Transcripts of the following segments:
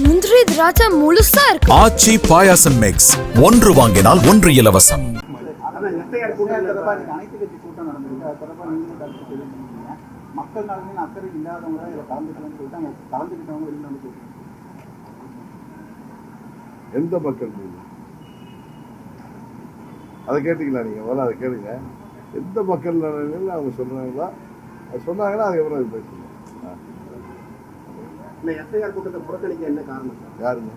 முந்திரி திராட்சை முழுசா இருக்கு. ஆச்சி பாயாசம் மிக்ஸ் ஒன்று வாங்கினால் ஒன்று இலவசம். எந்த மக்கள் அதை கேட்டீங்களா நீங்கள் முதல்ல அதை கேளுங்க. எந்த மக்கள் அவங்க சொல்கிறாங்களோ அது சொன்னாங்கன்னா அதுக்கப்புறம் அது பேசுங்க. இந்த எஸ்ஐஆர் கூட்டத்தை புறக்கணிக்க என்ன காரணம்? யாருங்க?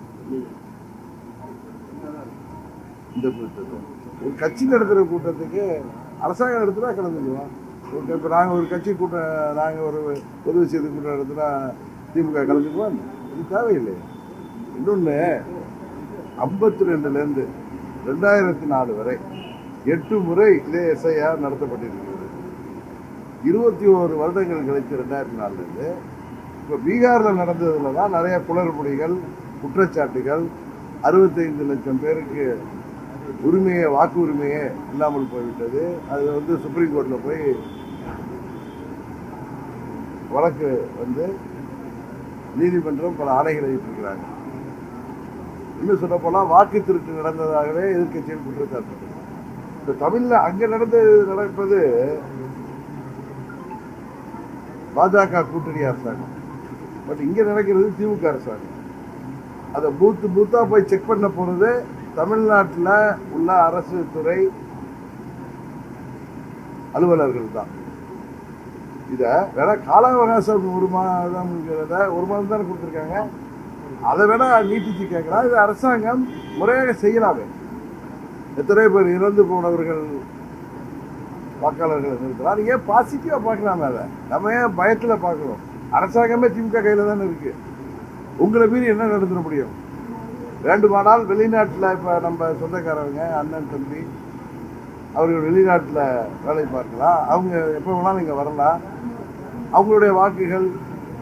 இந்த ஒரு கட்சி நடத்துகிற கூட்டத்துக்கு அரசாங்கம் நடத்துனா கலந்துக்குவோம் இப்போ நாங்கள் ஒரு கட்சி கூட்டம் நாங்கள் ஒரு பொது விஷயத்து கூட்டம் நடத்தினா திமுக கலந்துக்குவோம் இது தேவையில்லை. இன்னொன்று ஐம்பத்தி ரெண்டுலேருந்து ரெண்டாயிரத்தி நாலு வரை எட்டு முறை இதே எஸ்ஐஆர் நடத்தப்பட்டிருக்கிறது. இருபத்தி ஓரு வருடங்கள் கழித்து ரெண்டாயிரத்தி நாலுலேருந்து இப்போ பீகாரில் நடந்ததுல தான் நிறைய குளறுபடிகள் குற்றச்சாட்டுகள் அறுபத்தைந்து லட்சம் பேருக்கு உரிமையை வாக்கு உரிமையே இல்லாமல் போய்விட்டது. அது வந்து சுப்ரீம் கோர்ட்டில் போய் வழக்கு வந்து நீதிமன்றம் பல ஆணைகளை இட்டிருக்கிறாங்க. இன்னும் சொல்ல போனால் வாக்கு திருட்டு நடந்ததாகவே எதிர்கட்சியில் குற்றச்சாட்டு இந்த தமிழில் அங்கே நடந்து நடப்பது பாஜக கூட்டணி அரசாங்கம். பட் இங்கே நடக்கிறது திமுக அரசாங்கம். அதை பூத்து பூத்தாக போய் செக் பண்ண போகிறது தமிழ்நாட்டில் உள்ள அரசு துறை அலுவலர்கள் தான். இதை வேணா கால அவகாசம் ஒரு மாதம்ங்கிறத ஒரு மாதம் தானே கொடுத்துருக்காங்க. அதை வேணா நீட்டிச்சு கேட்கலாம் இது அரசாங்கம் முறையாக செய்யலாமே. எத்தனை பேர் இறந்து போனவர்கள் வாக்காளர்களை நிறுத்தலாம். நீங்க ஏன் பாசிட்டிவா பார்க்கலாமே அதை. நம்ம ஏன் பயத்தில் பார்க்கணும்? அரசாங்கமே திமுக கையில் தானே இருக்கு. உங்களை மீறி என்ன நடந்துட முடியும்? வேண்டுமானால் வெளிநாட்டில் இப்போ நம்ம சொந்தக்காரவங்க அண்ணன் தம்பி அவர்கள் வெளிநாட்டில் வேலை பார்க்கலாம். அவங்க எப்போ வேணாலும் இங்கே வரலாம். அவங்களுடைய வாக்குகள்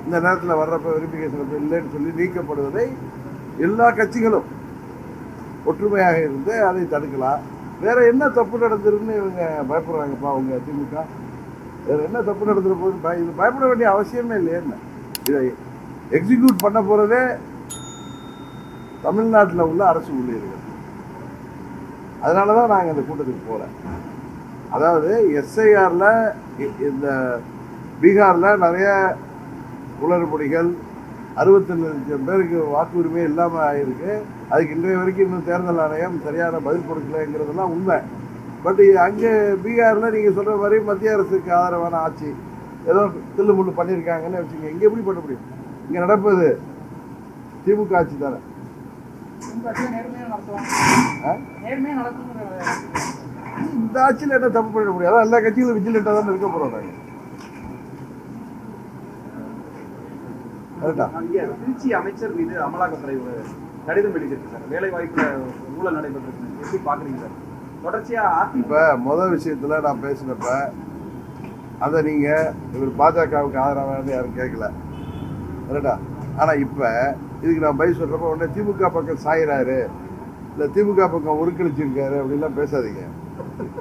இந்த நேரத்தில் வர்றப்ப வெரிஃபிகேஷன் இல்லைன்னு சொல்லி நீக்கப்படுவதை எல்லா கட்சிகளும் ஒற்றுமையாக இருந்து அதை தடுக்கலாம். வேற என்ன தப்பு நடந்துருன்னு இவங்க பயப்படுறாங்கப்பா அவங்க திமுக? வேறு என்ன தப்பு நடந்துட போகுது? பய இது பயப்பட வேண்டிய அவசியமே இல்லையே என்ன? இதை எக்ஸிக்யூட் பண்ண போகிறதே தமிழ்நாட்டில் உள்ள அரசு ஊழியர்கள். அதனால தான் நாங்கள் இந்த கூட்டத்துக்கு போகல அதாவது எஸ்ஐஆரில் இந்த பீகாரில் நிறைய உளறுபடிகள் அறுபத்தி லட்சம் பேருக்கு வாக்குரிமை இல்லாமல் ஆகிருக்கு அதுக்கு இன்றைய வரைக்கும் இன்னும் தேர்தல் ஆணையம் சரியான பதில் கொடுக்கலங்கிறதெல்லாம் உண்மை. பட் அங்கே பீகாரில் நீங்கள் சொல்கிற மாதிரி மத்திய அரசுக்கு ஆதரவான ஆட்சி ஏதோ தில்லு முள்ளு பண்ணியிருக்காங்கன்னு வச்சுங்க இங்கே எப்படி பண்ண முடியும்? இங்கே நடப்பது திமுக ஆட்சி தானே. ஆ? இந்த ஆட்சியில் என்ன தப்பு பண்ண முடியும்? அதான் எல்லா கட்சிகளும் விஜிலண்டாக தானே இருக்க போகிறோம் நாங்கள் திருச்சி அமைச்சர் மீது அமலாக்கத்துறை ஒரு கடிதம் எழுதியிருக்கு சார் வேலை வாய்ப்புல ஊழல் நடைபெற்றிருக்கு எப்படி பாக்குறீங்க சார்? இப்போ முதல் விஷயத்தில் நான் பேசினப்ப அதை நீங்கள் இவர் பாஜகவுக்கு ஆதரவானு யாரும் கேட்கல கரெக்டா ஆனால் இப்போ இதுக்கு நான் பதில் சொல்கிறப்ப உடனே திமுக பக்கம் சாயிறாரு. இல்லை திமுக பக்கம் உருக்களிச்சிருக்காரு அப்படின்லாம் பேசாதீங்க.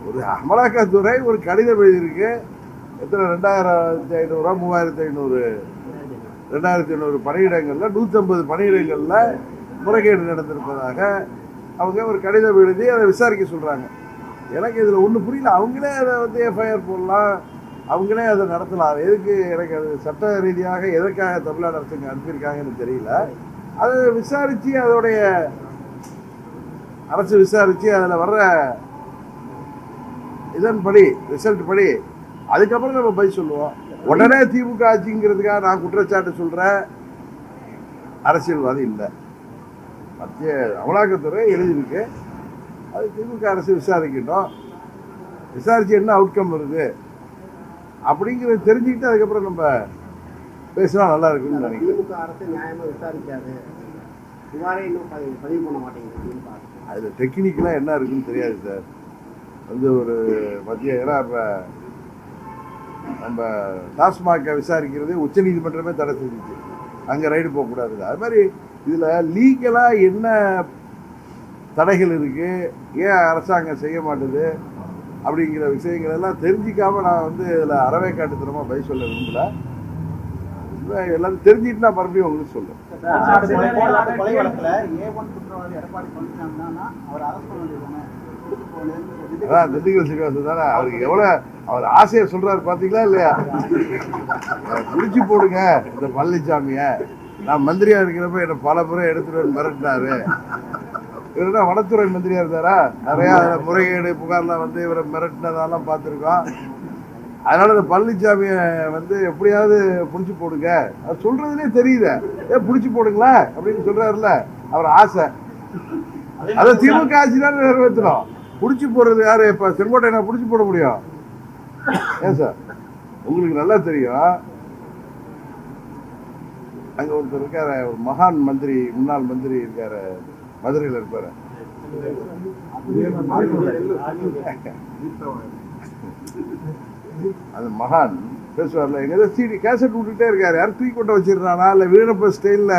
ஒரு அமலாக்கத்துறை ஒரு கடிதம் எழுதியிருக்கு. எத்தனை ரெண்டாயிரத்தி ஐநூறுரூவா மூவாயிரத்தி ஐநூறு. ரெண்டாயிரத்தி ஐநூறு பணியிடங்களில் நூற்றம்பது பணியிடங்களில் முறைகேடு நடந்திருப்பதாக அவங்க ஒரு கடிதம் எழுதி அதை விசாரிக்க சொல்கிறாங்க எனக்கு இதில் ஒன்றும் புரியல. அவங்களே அதை வந்து எஃப்ஐஆர் போடலாம். அவங்களே அதை நடத்தலாம். எதுக்கு எனக்கு அது சட்ட ரீதியாக எதற்காக தமிழ்நாடு அரசுங்க அனுப்பியிருக்காங்கன்னு தெரியல. அதை விசாரித்து அதோடைய அரசு விசாரித்து அதில் வர்ற இதன்படி ரிசல்ட் படி அதுக்கப்புறம் நம்ம பதில் சொல்லுவோம். உடனே திமுக ஆட்சிங்கிறதுக்காக நான் குற்றச்சாட்டு சொல்கிறேன் அரசியல்வாதி இல்லை. மத்திய அமலாக்கத்துறை எழுதியிருக்கு. அது திமுக அரசு விசாரிக்கட்டும் விசாரித்து என்ன அவுட்கம் வருது? அப்படிங்கிறத தெரிஞ்சுக்கிட்டு அதுக்கப்புறம் நம்ம பேசினா நல்லா இருக்கும்னு நினைக்கிறேன். திமுக அரசு நியாயமா விசாரிக்காது. புகாரே இன்னும் பதிவு பண்ண மாட்டேங்குது. அதில் டெக்னிக்கலாக என்ன இருக்குன்னு தெரியாது சார் வந்து ஒரு மத்திய ஏன்னா இப்போ நம்ம டாஸ்மாகை விசாரிக்கிறது உச்சநீதிமன்றமே தடை செஞ்சுச்சு. அங்கே ரைடு போகக்கூடாது அது மாதிரி இதில் லீகலாக என்ன தடைகள் இருக்குது ஏன் அரசாங்கம் செய்ய மாட்டுது? அப்படிங்கிற விஷயங்கள் எல்லாம் தெரிஞ்சிக்காமல் நான் வந்து இதில் அறவே காட்டுத்தனமாக பதில் சொல்ல விரும்பல. எல்லாரும் தெரிஞ்சிட்டு நான் மறுபடியும் உங்களுக்கு சொல்லுவேன் கொலை ஏ ஒன் குற்றவாளி எடப்பாடி பழனிசாமி அவர் அரசு அதான் திண்டுக்கல் சீனிவாசன் தானே. அவருக்கு எவ்வளோ அவர் ஆசையை சொல்கிறாரு பார்த்தீங்களா இல்லையா? முடிச்சு போடுங்க இந்த பழனிசாமியை நான் மந்திரியா இருக்கிறப்ப என்னை பல முறை எடுத்துட்டு வந்து மிரட்டினாரு. இவர் என்ன வனத்துறை மந்திரியா இருந்தாரா? நிறைய முறைகேடு புகார்லாம் வந்து இவரை மிரட்டினதெல்லாம் பார்த்துருக்கோம். அதனால இந்த பழனிசாமியை வந்து எப்படியாவது பிடிச்சி போடுங்க. அது சொல்றதுலே தெரியுத ஏ பிடிச்சி போடுங்களா? அப்படின்னு சொல்றாருல அவர் ஆசை. அதை திமுக ஆட்சி தான் நிறைவேற்றணும். பிடிச்சி போடுறது யாரு? இப்ப செங்கோட்டையனை பிடிச்சி போட முடியும். ஏன் சார்? உங்களுக்கு நல்லா தெரியும். அங்க ஒருத்தர் இருக்கார் ஒரு மகான் மந்திரி முன்னாள் மந்திரி இருக்கார் மதுரையில் இருப்பார். அது மகான் பேசுவார்ல எங்க ஏதோ சீடி கேசட் விட்டுட்டே இருக்காரு. யாரும் தூக்கி கொண்டு வச்சிருந்தானா இல்லை வீணப்ப ஸ்டைல்ல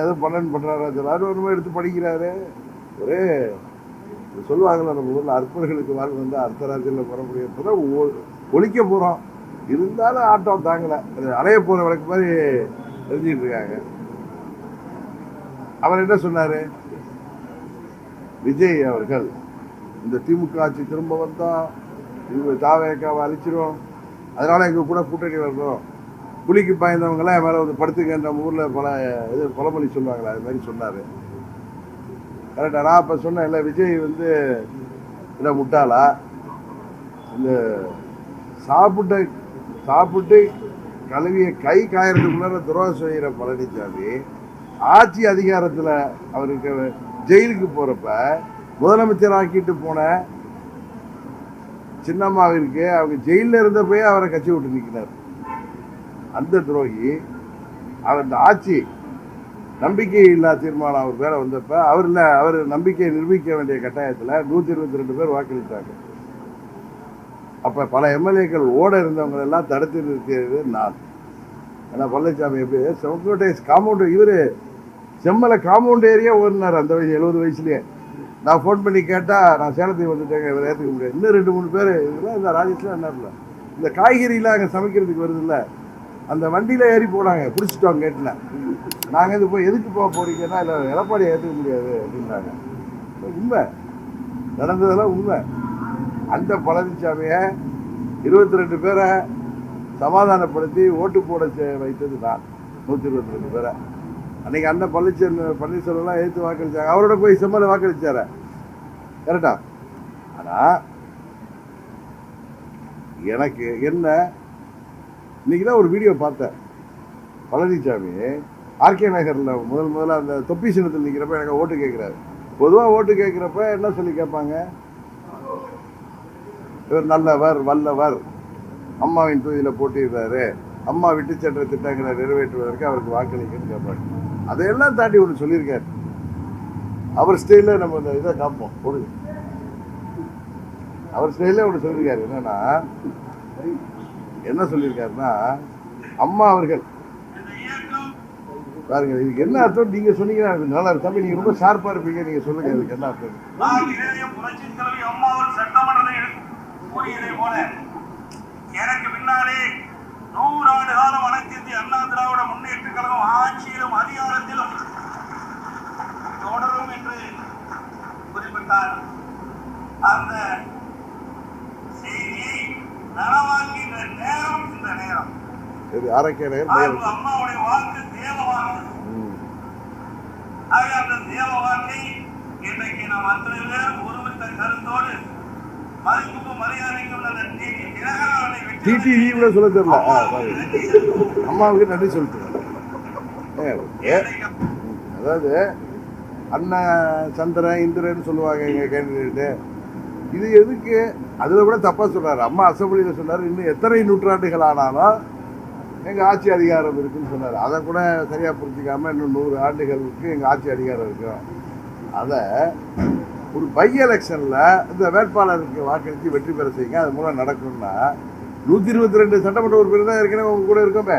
ஏதோ பண்ணன்னு பண்ணுறாரா எல்லாரும் ஒன்றுமே எடுத்து படிக்கிறாரு. ஒரே சொல்லுவாங்கல்ல நம்ம ஊரில் அற்பர்களுக்கு வாழ் வந்து அர்த்தராஜ்யில் வர முடியும் ஒ- ஒழிக்க போகிறோம் இருந்தாலும் ஆட்டம் தாங்கலை. அது அலைய போகிற விளக்கு மாதிரி எழுதிட்டு இருக்காங்க அவர் என்ன சொன்னார்? விஜய் அவர்கள் இந்த திமுக ஆட்சி திரும்ப வந்தால் இவங்க தாவேக்காவை அழிச்சிரும். அதனால் எங்கள் கூட கூட்டணி வரணும். புலிக்கு பாய்ந்தவங்களாம் என் வந்து படுத்துக்கின்ற ஊரில் பல இது பழமொழி சொல்லுவாங்களே அது மாதிரி சொன்னார். கரெக்டாக நான் இப்போ சொன்னேன் இல்லை விஜய் வந்து என்ன முட்டாளா? இந்த சாப்பிட்ட சாப்பிட்டு கல்வியை கை காயறதுக்குள்ளார துரோகம் செய்கிற பழனிசாமி ஆட்சி அதிகாரத்துல அவருக்கு ஜெயிலுக்கு போறப்ப முதலமைச்சர் ஆக்கிட்டு போன சின்னம்மாவிற்கு அவங்க ஜெயிலில் போய் அவரை கட்சி விட்டு நிற்கிறார் அந்த துரோகி அவர் இந்த ஆட்சி நம்பிக்கை இல்லா தீர்மானம் அவர் பேரை வந்தப்ப அவரில் அவர் நம்பிக்கையை நிரூபிக்க வேண்டிய கட்டாயத்தில் நூத்தி இருபத்தி ரெண்டு பேர் வாக்களித்தாங்க அப்போ பல எம்எல்ஏக்கள் ஓட இருந்தவங்க எல்லாம் தடுத்து நிறுத்தியது நான். ஏன்னா பழனிசாமி எப்படி செவக்கோட்டை காம்பவுண்டு இவரு செம்மலை காம்பவுண்ட் ஏரியா ஓடினார் அந்த வயசு எழுபது வயசுலேயே. நான் ஃபோன் பண்ணி கேட்டால் நான் சேலத்துக்கு வந்துட்டேங்க இவர் ஏற்றுக்க முடியாது. இன்னும் ரெண்டு மூணு பேர் இதெல்லாம் இந்த ராஜேஷ்லாம் என்ன இந்த காய்கறிலாம் அங்கே சமைக்கிறதுக்கு வருதுல்ல அந்த வண்டியில் ஏறி போனாங்க பிடிச்சிட்டோம் கேட்டில் நாங்கள் இது போய் எதுக்கு போக போகிறீங்கன்னா இல்லை எடப்பாடியை ஏற்றுக்க முடியாது அப்படின்னாங்க உண்மை. நடந்ததெல்லாம் உண்மை. அந்த பழனிசாமியை இருபத்தி ரெண்டு பேரை சமாதானப்படுத்தி ஓட்டு போட வைத்தது நான். நூற்றி இருபத்தி ரெண்டு பேரை. அன்றைக்கி அண்ணன் பழனிசாமி பன்னீர்செல்வம்லாம் எடுத்து வாக்களித்தாங்க அவரோட போய் செம்மலை வாக்களித்தார கரெக்டா? ஆனால் எனக்கு என்ன இன்னைக்கு தான் ஒரு வீடியோ பார்த்தேன். பழனிசாமி ஆர்கே நகரில் முதல் முதல்ல அந்த தொப்பி சின்னத்தில் நிற்கிறப்ப எனக்கு ஓட்டு கேட்குறாரு பொதுவாக ஓட்டு கேட்குறப்ப என்ன சொல்லி கேட்பாங்க? இவர் நல்லவர் வல்லவர். அம்மாவின் தொகுதியில் போட்டியிடுறாரு. அம்மா விட்டு சென்ற திட்டங்களை நிறைவேற்றுவதற்கு அவருக்கு வாக்களிக்கன்னு கேட்பாங்க அதையெல்லாம் தாண்டி ஒன்று சொல்லியிருக்காரு. அவர் ஸ்டைலில் நம்ம இந்த இதை காப்போம். போடுங்க அவர் ஸ்டைலில் ஒன்று சொல்லியிருக்காரு. என்னன்னா என்ன சொல்லியிருக்காருன்னா அம்மா அவர்கள் பாருங்க இதுக்கு என்ன அர்த்தம்? நீங்க சொன்னீங்கன்னா நல்லா இருக்கும். தம்பி நீங்க ரொம்ப ஷார்ப்பா இருப்பீங்க. நீங்க சொல்லுங்க இதுக்கு என்ன அர்த்தம் நான் இதே புரட்சி தலைவி அம்மாவில் சட்டமன்றத்தில் கூறியதை போல. எனக்கு பின்னாலே நூறாண்டு காலம் அனைத்து இந்திய அண்ணா திராவிட முன்னேற்ற கழகம் ஆட்சியிலும் அதிகாரத்திலும் தொடரும் என்று குறிப்பிட்டார். அந்த செய்தியை நனவாக்கின்ற நேரம் இந்த நேரம். அம்மாவுடைய வாக்கு தேவவாக்கு. ஆக அந்த தேவ வாக்கை இன்றைக்கு நாம் அத்தனை பேரும் ஒருமித்த கருத்தோடு டிடிவி கூட சொல்ல தெரியல. அம்மாவுக்கு நன்றி சொல்லிட்டு அதாவது அண்ணன் சந்திரன் இந்திரன் சொல்லுவாங்க எங்க கேண்டிடேட்டு. இது எதுக்கு? அதுல கூட தப்பா சொல்றாரு. அம்மா அசம்பிளியில சொன்னாரு இன்னும் எத்தனை நூற்றாண்டுகள் ஆனாலும் எங்க ஆட்சி அதிகாரம் இருக்குன்னு சொன்னாரு. அதை கூட சரியா புரிஞ்சுக்காம இன்னும் நூறு ஆண்டுகளுக்கு எங்க ஆட்சி அதிகாரம் இருக்கும் அதை ஒரு பை எலெக்ஷனில் இந்த வேட்பாளருக்கு வாக்களித்து வெற்றி பெற செய்யுங்க. அது மூலம் நடக்கும்னா நூற்றி இருபத்தி ரெண்டு சட்டமன்ற உறுப்பினர் தான் ஏற்கனவே உங்க கூட இருக்கோமே.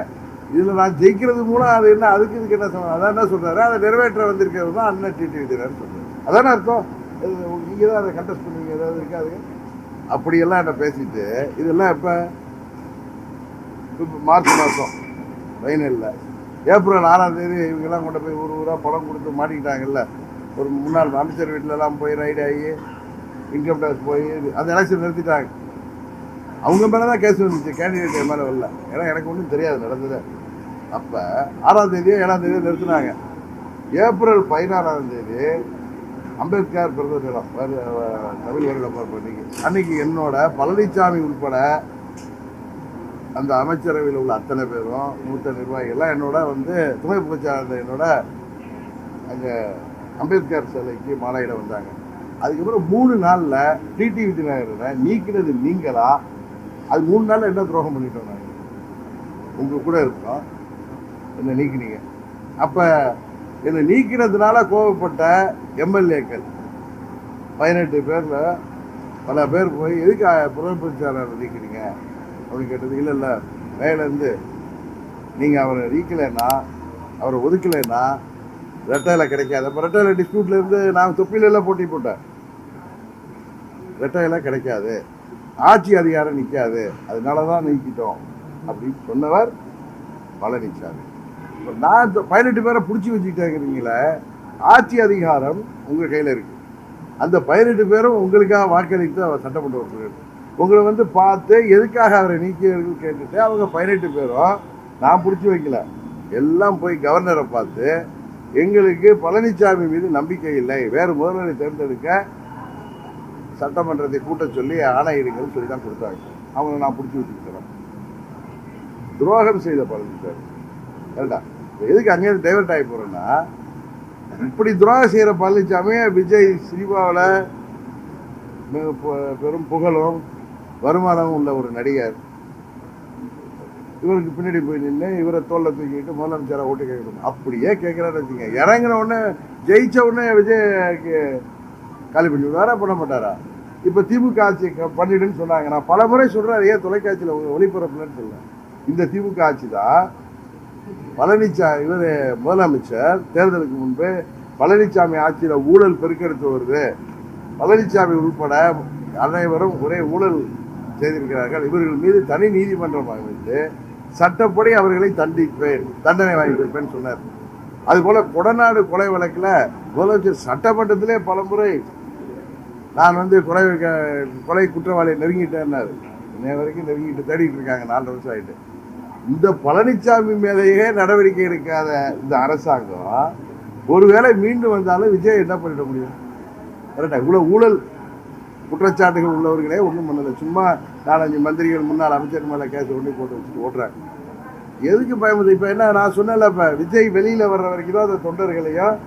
இதில் நான் ஜெயிக்கிறது மூலம் அது என்ன அதுக்கு இதுக்கு என்ன சம்பந்தம்? அதான் என்ன சொல்கிறாரு அதை நிறைவேற்ற வந்திருக்கிறது தான் அண்ணன் டிடி விதிரன்னு சொல்றாரு. அதானே அர்த்தம்? நீங்கள் தான் அதை கண்டஸ்ட் பண்ணுவீங்க ஏதாவது இருக்காது அப்படியெல்லாம் என்ன பேசிட்டு இதெல்லாம் இப்போ இப்போ மார்ச் மாதம் ஃபைனலில் ஏப்ரல் ஆறாம் தேதி இவங்கெல்லாம் கொண்டு போய் ஊர் ஊராக பணம் கொடுத்து மாட்டிக்கிட்டாங்கல்ல. ஒரு முன்னாள் அமைச்சர் வீட்டிலலாம் போய் ரைடு ஆகி இன்கம் டேக்ஸ் போய் அந்த எலெக்ஷன் நிறுத்திட்டாங்க. அவங்க மேலே தான் கேஸ் வந்துச்சு கேண்டிடேட் மேலே வரல. ஏன்னா எனக்கு ஒன்றும் தெரியாது நடந்தது. அப்போ ஆறாம் தேதியோ ஏழாம் தேதியோ நிறுத்தினாங்க. ஏப்ரல் பதினாறாம் தேதி அம்பேத்கர் பிறந்த தினம் தமிழ் வருட பிறப்பு அன்னைக்கு. அன்னைக்கு என்னோட பழனிசாமி உட்பட அந்த அமைச்சரவையில் உள்ள அத்தனை பேரும் மூத்த நிர்வாகிகள்லாம் என்னோட வந்து துணை பொதுச்சாளர் என்னோட அங்கே அம்பேத்கர் சிலைக்கு மாலையிட வந்தாங்க. அதுக்கப்புறம் மூணு நாளில் டிடி விஜயநகரனை நீக்கினது நீங்களா? அது மூணு நாளில் என்ன துரோகம் பண்ணிட்டோம் நாங்கள் உங்கள் கூட இருக்கோம். என்னை நீக்கினீங்க? அப்போ என்னை நீக்கினதுனால கோவப்பட்ட எம்எல்ஏக்கள் பதினெட்டு பேரில் பல பேர் போய் எதுக்கு புறப்பிச்சாளர் நீக்கிறீங்க அப்படின்னு கேட்டது இல்லை இல்லை மேலேருந்து நீங்கள் அவரை நீக்கலைன்னா அவரை ஒதுக்கலைன்னா ரெட்டையில கிடைக்காது. அப்போ ரெட்டையில டிஸ்பியூட்ல இருந்து நான் தொப்பில எல்லாம் போட்டி போட்டேன். ரெட்டையில கிடைக்காது. ஆட்சி அதிகாரம் நிற்காது அதனால தான் நீக்கிட்டோம். அப்படின்னு சொன்னவர் பழனிசாமி இப்போ நான் பதினெட்டு பேரை பிடிச்சி வச்சுக்கிட்டேங்கிறீங்களே ஆட்சி அதிகாரம் உங்கள் கையில் இருக்கு. அந்த பதினெட்டு பேரும் உங்களுக்காக வாக்களித்து அவர் சட்டமன்ற உறுப்பினர். உங்களை வந்து பார்த்து எதுக்காக அவரை நீக்கியவர்கள் கேட்டுட்டு அவங்க பதினெட்டு பேரும் நான் பிடிச்சி வைக்கல. எல்லாம் போய் கவர்னரை பார்த்து எங்களுக்கு பழனிசாமி மீது நம்பிக்கை இல்லை. வேறு முதல்வரை தேர்ந்தெடுக்க சட்டமன்றத்தை கூட்ட சொல்லி ஆணையிடுங்கள் சொல்லி தான் கொடுத்தாங்க. அவங்கள நான் பிடிச்சி விட்டுக்கிறேன் துரோகம் செய்த பழனிசாமி கரெக்டா எதுக்கு அங்கேயிருந்து டைவர்ட் ஆகி போறேன்னா இப்படி துரோகம் செய்கிற பழனிசாமி விஜய் சினிமாவில் மிக பெரும் புகழும் வருமானமும் உள்ள ஒரு நடிகர். இவருக்கு பின்னாடி போய் நின்று இவரை தோல்லை தூக்கிட்டு முதலமைச்சரை ஓட்டு கேட்கணும். அப்படியே கேட்குறாரு வச்சுங்க. இறங்கின உடனே ஜெயிச்ச உடனே விஜய் காலி பண்ணி விடுவாரா பண்ண மாட்டாரா? இப்போ திமுக ஆட்சி பண்ணிடுன்னு சொன்னாங்க. நான் பல முறை சொல்கிறேன் ஏன் தொலைக்காட்சியில் ஒளிபரப்புலன்னு சொல்லுவேன் இந்த திமுக ஆட்சி தான் பழனிசா இவர் முதலமைச்சர் தேர்தலுக்கு முன்பு பழனிசாமி ஆட்சியில் ஊழல் பெருக்கெடுத்து வருது. பழனிசாமி உள்பட அனைவரும் ஒரே ஊழல் செய்திருக்கிறார்கள். இவர்கள் மீது தனி நீதிமன்றம் அமைத்து சட்டப்படி அவர்களை தண்டிப்பேன் தண்டனை வாங்கி கொடுப்பேன்னு சொன்னார். அதுபோல் கொடநாடு கொலை வழக்கில் முதலமைச்சர் சட்டமன்றத்திலே பலமுறை நான் வந்து கொலை கொலை குற்றவாளியை நெருங்கிட்டேன்னாரு. இன்ன வரைக்கும் நெருங்கிட்டு தேடிட்டு இருக்காங்க நாலு வருஷம் ஆகிட்டு இந்த பழனிசாமி மேலேயே நடவடிக்கை எடுக்காத இந்த அரசாங்கம் ஒருவேளை மீண்டும் வந்தாலும் விஜய் என்ன பண்ணிட முடியும்? கரெக்டாக இவ்வளோ ஊழல். குற்றச்சாட்டுகள் உள்ளவர்களே ஒன்றும் பண்ணலை. சும்மா நாலஞ்சு மந்திரிகள் முன்னாள் அமைச்சர் மேலே கேஸ் ஒன்று போட்டு வச்சுட்டு ஓட்டுறாங்க. எதுக்கு பயமுது இப்போ என்ன நான் சொன்னேன்ல இப்போ விஜய் வெளியில் வர்ற வரைக்கும் அந்த தொண்டர்களையும்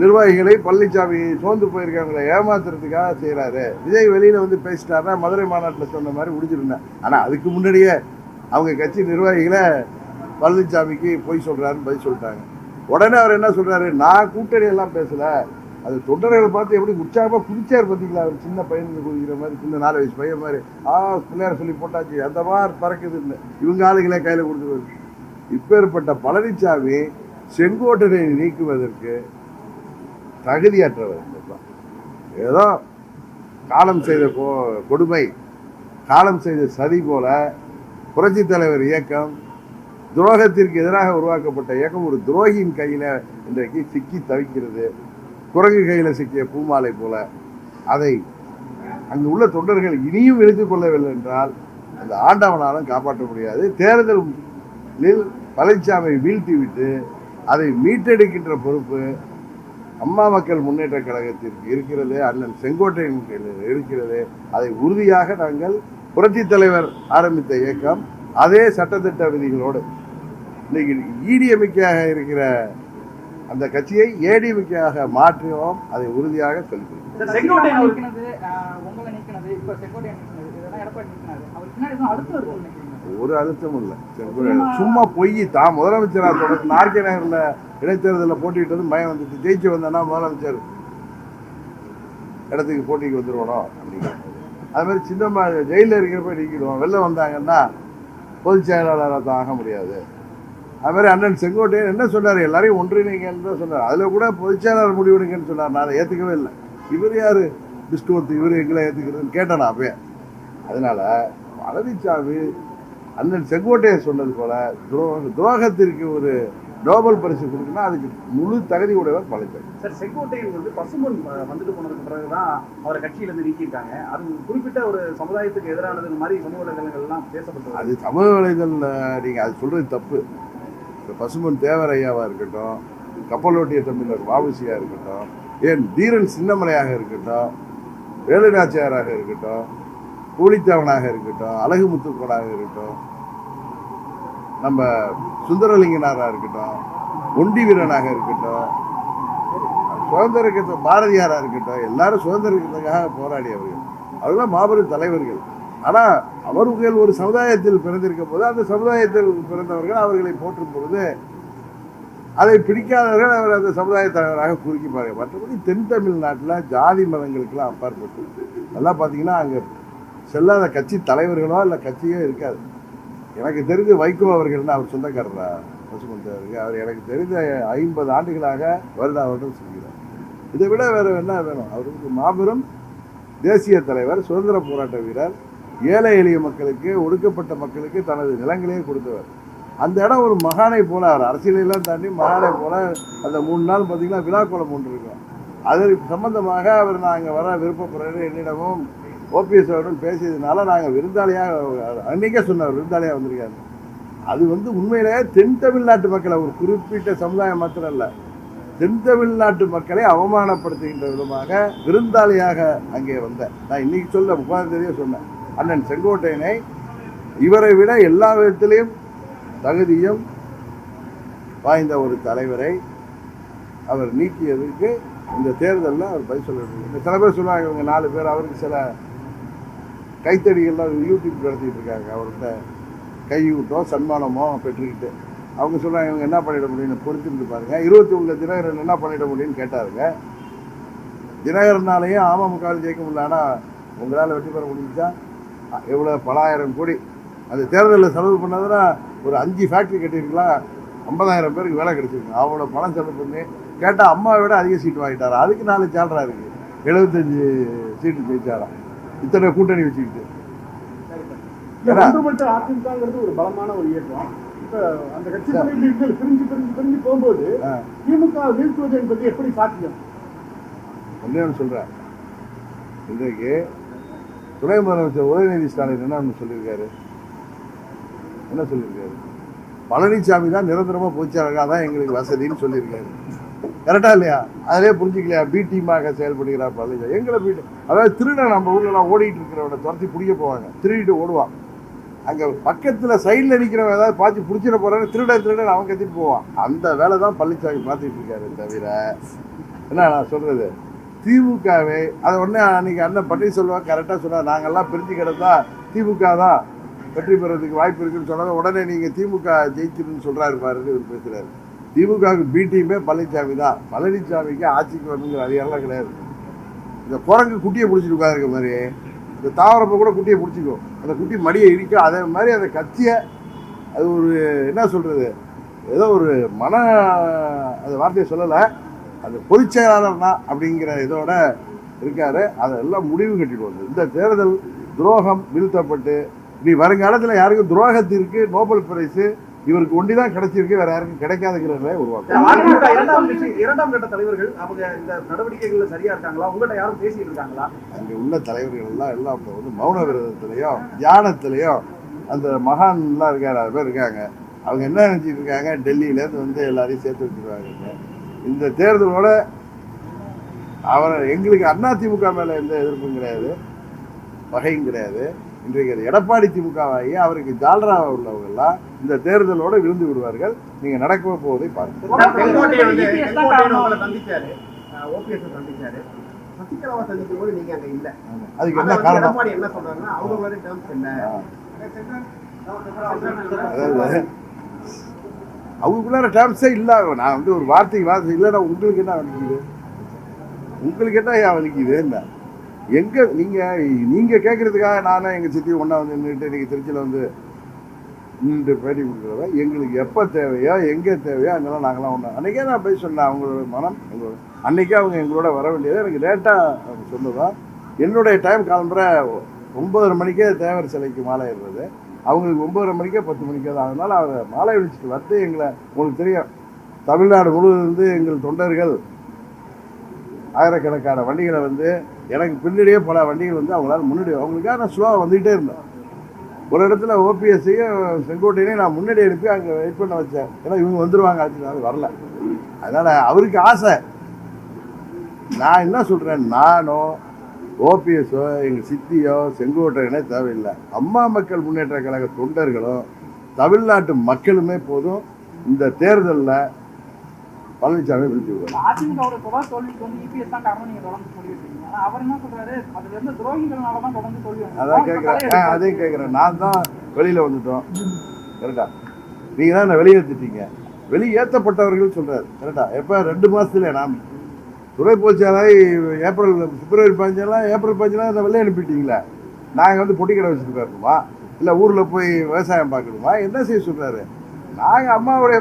நிர்வாகிகளை பழனிசாமி சோர்ந்து போயிருக்கவங்களை ஏமாத்துறதுக்காக செய்கிறாரு விஜய் வெளியில் வந்து பேசிட்டாருன்னா மதுரை மாநாட்டில் சொன்ன மாதிரி முடிஞ்சிருந்தேன் ஆனால் அதுக்கு முன்னாடியே அவங்க கட்சி நிர்வாகிகளை பழனிசாமிக்கு பொய் சொல்கிறாருன்னு பதில் சொல்லிட்டாங்க. உடனே அவர் என்ன சொல்கிறாரு நான் கூட்டணி எல்லாம் பேசலை. அது தொண்டர்கள் பார்த்து எப்படி உற்சாகமாக குதிச்சார் பார்த்தீங்களா? அவர் சின்ன பையனுக்கு குதிக்கிற மாதிரி சின்ன நாலு வயசு பையன் மாதிரி. ஆ பிள்ளையார் சொல்லி போட்டாச்சு. அந்த மாதிரி பறக்குதுன்னு இவங்க ஆளுங்களே கையில் கொடுத்துருவாரு இப்பேற்பட்ட பழனிசாமி செங்கோட்டனை நீக்குவதற்கு தகுதியற்றவர் ஏதோ காலம் செய்த கொ- கொடுமை காலம் செய்த சதி போல புரட்சி தலைவர் இயக்கம் துரோகத்திற்கு எதிராக உருவாக்கப்பட்ட இயக்கம் ஒரு துரோகியின் கையில் இன்றைக்கு சிக்கி தவிக்கிறது. குரங்கு கையில் சிக்கிய பூமாலை போல அதை அங்கு உள்ள தொண்டர்கள் இனியும் எடுத்துக் கொள்ளவில்லை என்றால் அந்த ஆண்டவனாலும் காப்பாற்ற முடியாது. தேர்தலில் பழனிசாமியை வீழ்த்திவிட்டு அதை மீட்டெடுக்கின்ற பொறுப்பு அம்மா மக்கள் முன்னேற்ற கழகத்திற்கு இருக்கிறது அண்ணன் செங்கோட்டையின் இருக்கிறது. அதை உறுதியாக நாங்கள் புரட்சி தலைவர் ஆரம்பித்த இயக்கம் அதே சட்டத்திட்ட விதிகளோடு இன்னைக்கு ஈடியமைக்காக இருக்கிற அந்த கட்சியை ஏடிஎம்மிக்காக மாற்றுவோம் அதை உறுதியாக அழுத்தம் நினைக்கிறீங்களா? ஒரு அழுத்தமும் இல்லை. சும்மா பொய். தான் முதலமைச்சராக தொடர்ந்து ஆர்கே நகரில் இடைத்தேர்தலில் போட்டியிட்டது பயம் வந்துச்சு. ஜெயிச்சு வந்தேன்னா முதலமைச்சர் இடத்துக்கு போட்டிக்கு வந்துருவணும் அப்படிங்கிற அது மாதிரி சின்னம்மா ஜெயிலில் இருக்கிறப்ப நீக்கிடுவோம் வெளில வந்தாங்கன்னா பொதுச் செயலாளராக தான் ஆக முடியாது. அது மாதிரி அண்ணன் செங்கோட்டையன் என்ன சொன்னார்? எல்லாரையும் ஒன்றிணைங்கன்னு தான் சொன்னார். அதில் கூட பொதுச் செயலாளர் முடிவெடுங்கன்னு சொன்னார். நான் ஏற்றுக்கவே இல்லை. இவர் யார்? பிஸ்கோத்து இவர் எங்களை ஏற்றுக்கிறதுன்னு கேட்டேன் நான் அப்பயே. அதனால பழனிசாமி அண்ணன் செங்கோட்டையன் சொன்னது போல துரோக துரோகத்திற்கு ஒரு நோபல் பரிசு கொடுக்கணும் அதுக்கு முழு தகுதி உடையவர் பழனிசாமி. சார் செங்கோட்டையன் வந்து பசும்பொன் வ- வந்துட்டு போனதுக்கு பிறகுதான் அவரை கட்சியில இருந்து நீக்கியிருக்காங்க. அது குறிப்பிட்ட ஒரு சமுதாயத்துக்கு எதிரானது மாதிரி சமூக வலைதளங்கள் எல்லாம் பேசப்பட்டது. அது சமூக வலைதள நீங்கள் அது சொல்கிறது தப்பு. இந்த பசுமன் தேவரையாவாக இருக்கட்டும் கப்பலோட்டிய தமிழர் வாவுசியாக இருக்கட்டும் ஏன் தீரன் சின்னமலையாக இருக்கட்டும் வேலுநாச்சியாராக இருக்கட்டும் கூலித்தேவனாக இருக்கட்டும் அழகு முத்துக்கோனாக இருக்கட்டும் நம்ம சுந்தரலிங்கனாராக இருக்கட்டும் ஒண்டி வீரனாக இருக்கட்டும் சுதந்திர பாரதியாராக இருக்கட்டும் எல்லாரும் சுதந்திர போராடியவர்கள். அவர்களாம் மாபெரும் தலைவர்கள். ஆனால் அவர்கள் ஒரு சமுதாயத்தில் பிறந்திருக்கும் போது அந்த சமுதாயத்தில் பிறந்தவர்கள் அவர்களை போற்றும் பொழுது அதை பிடிக்காதவர்கள் அவர் அந்த சமுதாய தலைவராக குறிக்கிப்பாங்க மற்றபடி தென் தமிழ்நாட்டில் ஜாதி மதங்களுக்கெல்லாம் அப்பாற்பட்டு. நல்லா பார்த்தீங்கன்னா அங்கே செல்லாத கட்சி தலைவர்களோ இல்லை கட்சியோ இருக்காது. எனக்கு தெரிஞ்சு வைகோ அவர்கள்னு அவர் சொந்தக்காரரா? பசுமந்தவருக்கு அவர் எனக்கு தெரிந்த ஐம்பது ஆண்டுகளாக வருடா வருடம் சொல்கிறார். இதை விட வேறு என்ன வேணும்? அவருக்கு மாபெரும் தேசிய தலைவர் சுதந்திர போராட்ட வீரர் ஏழை எளிய மக்களுக்கு ஒடுக்கப்பட்ட மக்களுக்கு தனது நிலங்களையே கொடுத்தவர். அந்த இடம் ஒரு மகானை போல அவர் அரசியலெல்லாம் தாண்டி மகானை போல அந்த மூணு நாள் பார்த்தீங்கன்னா விழாக்கோலம் ஒன்று இருக்கும் அதற்கு சம்பந்தமாக அவர் நாங்கள் வர விருப்பப்படுறது என்னிடமும் ஓபிஎஸ் அவருடன் பேசியதுனால நாங்கள் விருந்தாளியாக அன்றைக்கே சொன்னார் விருந்தாளியாக வந்திருக்காரு. அது வந்து உண்மையிலேயே தென் தமிழ்நாட்டு மக்களை ஒரு குறிப்பிட்ட சமுதாயம் மாத்திரம் இல்லை தென் தமிழ்நாட்டு மக்களை அவமானப்படுத்துகின்ற விதமாக விருந்தாளியாக அங்கே வந்தேன். நான் இன்னைக்கு சொல்ல முப்பதாம் தேதியே சொன்னேன். அண்ணன் செங்கோட்டையனை இவரை விட எல்லா விதத்திலையும் தகுதியும் வாய்ந்த ஒரு தலைவரை அவர் நீக்கியதற்கு இந்த தேர்தலில் அவர் பதில் சொல்ல வேண்டும் சில பேர் சொல்லுவாங்க இவங்க நாலு பேர் அவருக்கு சில கைத்தடிகள்லாம் யூடியூப் நடத்திட்டு இருக்காங்க. அவர்கிட்ட கையூட்டோ சன்மானமோ பெற்றுக்கிட்டு. அவங்க சொன்னாங்க இவங்க என்ன பண்ணிட முடியும்னு பொறுத்திருந்து பாருங்க. இருபத்தி ஒன்று தினகரன் என்ன பண்ணிட முடியும்னு கேட்டாருங்க. தினகரனாலேயும் அமமுகவில் ஜெயிக்க முடியல ஆனால் உங்களால் வெற்றி பெற முடிஞ்சா எவ்வளோ பலாயிரம் கோடி. அந்த தேர்தலில் செலவு பண்ணதுன்னா ஒரு அஞ்சு ஃபேக்ட்ரி கட்டியிருக்கலாம் ஐம்பதாயிரம் பேருக்கு வேலை கிடைச்சிருக்கு. அவ்வளோ பணம் செலவு பண்ணி கேட்டால் அம்மாவை விட அதிக சீட்டு வாங்கிட்டாரு? அதுக்கு நாலு சால்ரா இருக்கு. எழுபத்தஞ்சு சீட்டு ஜெயிச்சாராம் இத்தனை கூட்டணி வச்சுக்கிட்டு. ஒன்றுபட்ட அதிமுகங்கிறது ஒரு பலமான ஒரு இயக்கம். இப்ப அந்த கட்சி பிரிஞ்சு பிரிஞ்சு பிரிஞ்சு போகும்போது. திமுக வீழ்த்துவது என்பது எப்படி சாத்தியம் ஒன்றே ஒன்று சொல்கிறேன் இன்றைக்கு துணை முதலமைச்சர் உதயநிதி ஸ்டாலின் என்ன சொல்லியிருக்காரு? என்ன சொல்லியிருக்காரு? பழனிசாமி தான் நிரந்தரமாக பொதுச்செயலாளராக தான் எங்களுக்கு வசதின்னு சொல்லியிருக்காரு. கரெக்டா இல்லையா? அதிலே புரிஞ்சுக்கலையா? பி டீமாக செயல்படுகிறார் பழனிசாமி எங்களை பி அதாவது திருட நம்ம ஊர்லலாம் ஓடிட்டு இருக்கிறவனை துரத்தி பிடிக்க போவாங்க. திருடிட்டு ஓடுவான். அங்கே பக்கத்தில் சைடில் நிற்கிறவன் ஏதாவது பார்த்து பிடிச்சிட போகிறான்னு திருட திருடன் அவன் கத்திட்டு போவான். அந்த வேலை தான் பழனிசாமி பார்த்துட்டு இருக்காரு தவிர என்ன நான் சொல்கிறது திமுகவே அதை உடனே அன்னைக்கு அண்ணன் பன்னீர்செல்வம் கரெக்டாக சொன்னார். நாங்கள்லாம் பிரிஞ்சு கிடந்தா திமுக தான் வெற்றி பெறதுக்கு வாய்ப்பு இருக்குன்னு சொன்னது உடனே நீங்கள் திமுக ஜெயிச்சிருன்னு சொல்கிறாரு பாருன்னு இவர் பேசுகிறாரு திமுகவுக்கு பி டீமே பழனிசாமி தான். பழனிசாமிக்கு ஆட்சிக்கு வரணுங்கிற அதிகாரம்லாம் கிடையாது. இந்த குரங்கு குட்டியை பிடிச்சிட்டு உட்காந்துருக்க மாதிரி இந்த தாவரப்பை கூட குட்டியை பிடிச்சிக்கும் அந்த குட்டி மடியை இடிக்கும் அதே மாதிரி அந்த கத்தியை அது ஒரு என்ன சொல்கிறது ஏதோ ஒரு மன அந்த வார்த்தையை சொல்லலை. அந்த பொதுச் செயலாளர் தான் அப்படிங்கிற இதோட இருக்காரு. அதெல்லாம் முடிவு கட்டிட்டு வந்து இந்த தேர்தல் துரோகம் வீழ்த்தப்பட்டு நீ வருங்காலத்தில் யாருக்கும் துரோகத்திற்கு நோபல் பரிசு இவருக்கு ஒண்டி தான் கிடைச்சிருக்கு வேற யாருக்கும் கிடைக்காதுங்கிற நிலையை உருவாக்கும் இரண்டாம் கட்ட தலைவர்கள் அவங்க இந்த நடவடிக்கைகள்ல சரியா இருக்காங்களா? உங்கள்கிட்ட யாரும் பேசிட்டு இருக்காங்களா? அங்கே உள்ள தலைவர்கள் எல்லாம் எல்லாம் வந்து மௌன விரதத்திலையும் தியானத்திலையும் அந்த மகான்லாம் இருக்காரு அது பேர் இருக்காங்க. அவங்க என்ன நினச்சிட்டு இருக்காங்க? டெல்லியிலேருந்து வந்து எல்லாரையும் சேர்த்து வச்சுருவாங்க. இந்த தேர்தலோட அவர் எங்களுக்கு அண்ணா திமுக மேலே எந்த எதிர்ப்பும் கிடையாது வகையும் கிடையாது. இன்றைக்கு அது எடப்பாடி திமுகவாகி அவருக்கு ஜால்ரா உள்ளவங்கெல்லாம் இந்த தேர்தலோட விழுந்து விடுவார்கள். நீங்கள் நடக்க போவதை சசிகலாவை சந்திக்கும் போது நீங்க அங்க இல்ல. அதுக்கு என்ன காரணம்? எடப்பாடி என்ன டேர்ம்ஸ் இல்ல அதாவது அவங்களுக்குள்ளார டேர்ம்ஸே இல்லை நான் வந்து ஒரு வார்த்தைக்கு வார்த்தை இல்லைன்னா உங்களுக்கு என்ன வலிக்குது? உங்களுக்கு என்ன ஏன் வலிக்குது? என்ன? எங்கே நீங்கள் நீங்கள் கேட்குறதுக்காக நானும் எங்கள் சித்தி ஒன்றா வந்து நின்றுட்டு நீங்கள் திருச்சியில் வந்து நின்று பேட்டி கொடுக்குறத எங்களுக்கு எப்போ தேவையோ எங்கே தேவையோ அங்கெல்லாம் நாங்களாம் ஒன்றா அன்றைக்கே நான் போய் சொன்னேன் அவங்களோட மனம் எங்களோட அன்றைக்கே அவங்க எங்களோட வர வேண்டியது எனக்கு லேட்டாக அவங்க சொன்னதான் என்னுடைய டைம் கிளம்புற ஒன்பதரை மணிக்கே தேவர் சிலைக்கு மாலை ஏறுறது. அவங்களுக்கு ஒன்பதரை மணிக்கே பத்து மணிக்கே தான். அதனால் அவரை மாலை அடிச்சுட்டு வந்து எங்களை உங்களுக்கு தெரியும் தமிழ்நாடு முழுவதிலிருந்து எங்கள் தொண்டர்கள் ஆயிரக்கணக்கான வண்டிகளை வந்து எனக்கு பின்னாடியே பல வண்டிகள் வந்து அவங்களால முன்னாடி அவங்களுக்காக நான் ஸ்லோவாக வந்துக்கிட்டே இருந்தேன். ஒரு இடத்துல ஓபிஎஸ்ஸையும் செங்கோட்டையனையும் நான் முன்னாடி அனுப்பி அங்கே வெயிட் பண்ண வச்சேன். ஏன்னா இவங்க வந்துடுவாங்க அப்படின்னு அது வரல. அதனால் அவருக்கு ஆசை. நான் என்ன சொல்கிறேன் நானும் ஓபிஎஸ்ஸோ எங்கள் சித்தியோ செங்கோட்டையனே தேவையில்லை. அம்மா மக்கள் முன்னேற்ற கழக தொண்டர்களும் தமிழ்நாட்டு மக்களுமே போதும் இந்த தேர்தலில் பழனிசாமி தோல்வி வந்தது. அதான் கேட்குறேன் அதையும் கேட்குறேன் நான் தான் வெளியில் வந்துட்டோம். கரெக்டா? நீங்கள் தான் என்னை வெளியேற்றிட்டீங்க வெளியேற்றப்பட்டவர்கள் சொல்கிறார் கரெக்டா? எப்போ? ரெண்டு மாதத்துல நான். துறை போச்சாலாய் ஏப்ரல் பிப்ரவரி பதினஞ்செல்லாம் ஏப்ரல் பதினஞ்செல்லாம் இந்த வெளியே அனுப்பிட்டீங்களே? நாங்கள் வந்து பொட்டி கடை வச்சுட்டு போயிருக்கோமா? இல்லை ஊரில் போய் விவசாயம் பார்க்கணுமா? என்ன செய்ய சொல்கிறாரு நாங்கள் அம்மாவுடைய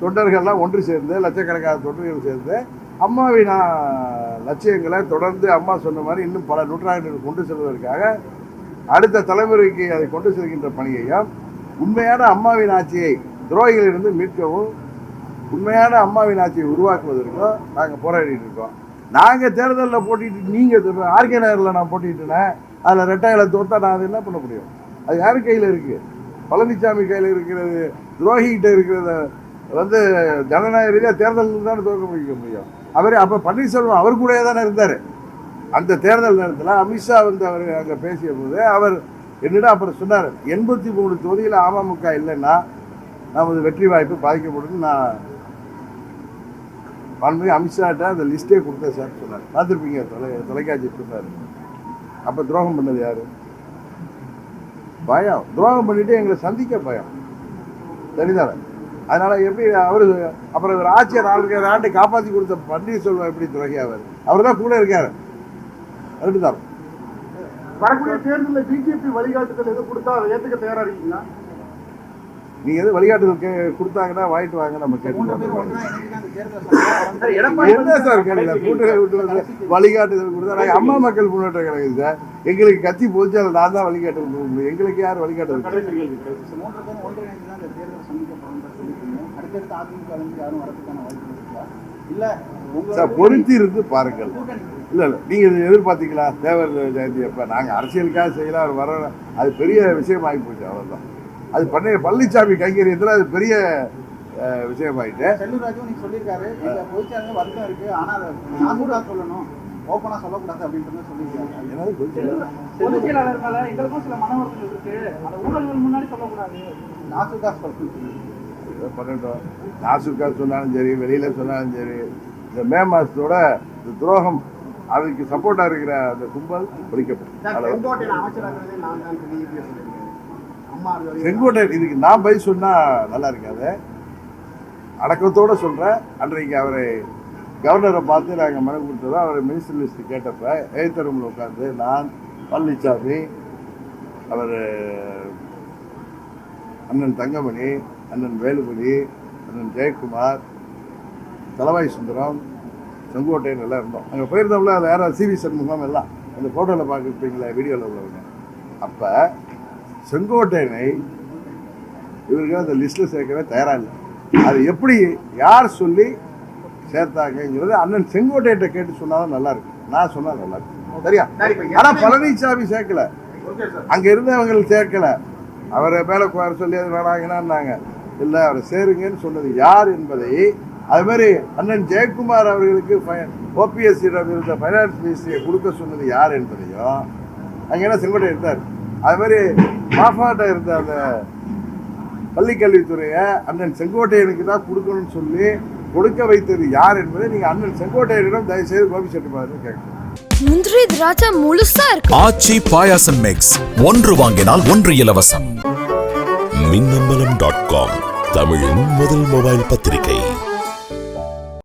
தொண்டர்கள்லாம் ஒன்று சேர்ந்து லட்சக்கணக்கான தொண்டர்கள் சேர்ந்து அம்மாவின் லட்சியங்களை தொடர்ந்து அம்மா சொன்ன மாதிரி இன்னும் பல நூற்றாண்டுகள் கொண்டு செல்வதற்காக அடுத்த தலைமுறைக்கு அதை கொண்டு செல்கின்ற பணியையும் உண்மையான அம்மாவின் ஆட்சியை துரோகிகளிலிருந்து மீட்கவும் உண்மையான அம்மாவின் ஆட்சியை உருவாக்குவதற்கும் நாங்கள் போராடிட்டு இருக்கோம். நாங்கள் தேர்தலில் போட்டிட்டு நீங்கள் ஆர்கே நகரில் நான் போட்டிட்டேனே அதில் ரெட்டையில தோத்தா நான் அதை என்ன பண்ண முடியும்? அது யார் கையில் இருக்குது பழனிசாமி கையில் இருக்கிறது துரோகிகிட்ட இருக்கிறத வந்து ஜனநாயக ரீதியாக தேர்தலில் தானே தோற்க முடிக்க முடியும்? அவர் அப்போ பன்னீர்செல்வம் அவர் கூட தானே இருந்தார். அந்த தேர்தல் நேரத்தில் அமித்ஷா வந்து அவர் அங்கே பேசிய போது அவர் என்னிடம் அப்புறம் சொன்னார் எண்பத்தி மூணு தொகுதியில் அமமுக இல்லைன்னா நமது வெற்றி வாய்ப்பு பாதிக்கப்படும் நான் மாண்புமிகு அமித்ஷாட்ட அந்த லிஸ்ட்டே கொடுத்தேன் சார் சொன்னார். பார்த்துருப்பீங்க தொலை தொலைக்காட்சி சொன்னார் அப்போ துரோகம் பண்ணது யார்? பயம். துரோகம் பண்ணிட்டு எங்களை சந்திக்க பயம். சரிதானே அதனால் எப்படி அவர் அப்புறம் இவர் ஆட்சியை நாலு ஆண்டு காப்பாற்றி கொடுத்த பன்னீர்செல்வம் எப்படி துரோகி அவர்? அவர் தான் கூட இருக்கார். கரெக்டு தான். வரக்கூடிய தேர்தலில் பிஜேபி வழிகாட்டுதல் எதுவும் கொடுத்தா அதை ஏற்றுக்க தயாராக இருக்கீங்களா? நீங்க எது வழிகாட்டுதல் கே கொடுத்தாங்கன்னா வாங்கிட்டு வாங்க நம்ம மூன்று பேர் கேட்டு ஒன்றா இணைஞ்சு அந்த தேர்தல் சந்திப்பு சார், எடப்பாடி என்ன சார் கேள்வி? கூட்டணி விட்டு வந்து வழிகாட்டுதல் கொடுத்தா அம்மா மக்கள் முன்னேற்ற கழகம் சார். எங்களுக்கு கத்தி போச்சு அதில் நான் தான் வழிகாட்டுதல் கொடுக்க முடியும். எங்களுக்கு யார் வழிகாட்டுதல் இல்ல சார் பொருத்தி இருந்து பாருங்கள். இல்ல இல்ல நீங்க இதை எதிர்பார்த்தீங்களா? தேவர் ஜெயந்தி அப்ப நாங்க அரசியலுக்காக செய்யலாம் அவர் வர அது பெரிய விஷயம் ஆகி போச்சு அவ்வளவுதான். அது பண்ண பழனிசாமி கைங்கரியத்துல அது பெரிய விஷயமாயிட்டு. செல்லூர் ராஜுவும் நீங்க சொல்லியிருக்காரு பொதுச்சாளர் வருத்தம் இருக்கு. ஆனா அதை நாசூரா சொல்லணும். ஓப்பனா சொல்லக்கூடாது அப்படின்றத சொல்லியிருக்காரு. என்னது பொதுச் செயலாளர் மேல எங்களுக்கும் சில மன வருத்தங்கள் இருக்கு. அந்த ஊழல்கள் முன்னாடி சொல்லக்கூடாது. நாசூக்கா சொல்லணும். ஏதோ பண்ணட்டும். நாசுக்கா சொன்னாலும் சரி வெளியில சொன்னாலும் சரி இந்த மே மாசத்தோட இந்த துரோகம் அதுக்கு சப்போர்ட்டா இருக்கிற அந்த கும்பல் ஒழிக்கப்படும். செங்கோட்டை இதுக்கு நான் பதில் சொன்னால் நல்லா இருக்காது. அடக்கத்தோடு சொல்கிறேன் அன்றைக்கு அவரை கவர்னரை பார்த்து நாங்கள் மனு கொடுத்ததோ அவரை மினிஸ்டர் லிஸ்ட் கேட்டப்ப எழுத்தரமில் உட்காந்து நான் பழனிசாமி அவர் அண்ணன் தங்கமணி அண்ணன் வேலுமணி அண்ணன் ஜெயக்குமார் தலவாய் சுந்தரம் செங்கோட்டையன் எல்லாம் இருந்தோம். அங்கே போயிருந்தோம்ல அதில் யாரும் சிவி சண்முகம் எல்லாம். அந்த ஃபோட்டோவில் பார்க்குறீங்களா வீடியோவில் உள்ளவங்க. அப்போ செங்கோட்டையனை இவர்கள் அந்த லிஸ்ட்டில் சேர்க்கவே தயாராக இல்லை. அது எப்படி யார் சொல்லி சேர்த்தாங்கிறது அண்ணன் செங்கோட்டையிட்ட கேட்டு சொன்னாலும் நல்லா இருக்கும் நான் சொன்னா நல்லா இருக்கும் சரியா? ஆனா பழனிசாமி சேர்க்கல. அங்க இருந்தவங்க சேர்க்கல. அவரை மேல சொல்லி அது வேணாங்கன்னாங்க இல்லை அவரை சேருங்கன்னு சொன்னது யார் என்பதை அது மாதிரி அண்ணன் ஜெயக்குமார் அவர்களுக்கு ஓபிஎஸ்சியிடம் இருந்த ஃபைனான்ஸ் மினிஸ்டரியை கொடுக்க சொன்னது யார் என்பதையும் அங்கே என்ன செங்கோட்டை இருந்தார் அது மாதிரி மாஃபாட்ட இருந்த அந்த பள்ளிக்கல்வித்துறையை அண்ணன் செங்கோட்டையனுக்கு தான் கொடுக்கணும்னு சொல்லி கொடுக்க வைத்தது யார் என்பதை நீங்க அண்ணன் செங்கோட்டையனிடம் தயவுசெய்து கோபி செட்டிமாரிடம் கேட்கணும் முந்திரி திராட்சை முழுசா இருக்கு. ஆச்சி பாயாசம் மிக்ஸ் ஒன்று வாங்கினால் ஒன்று இலவசம். மின்னம்பலம் டாட் காம் தமிழின் முதல் மொபைல் பத்திரிகை.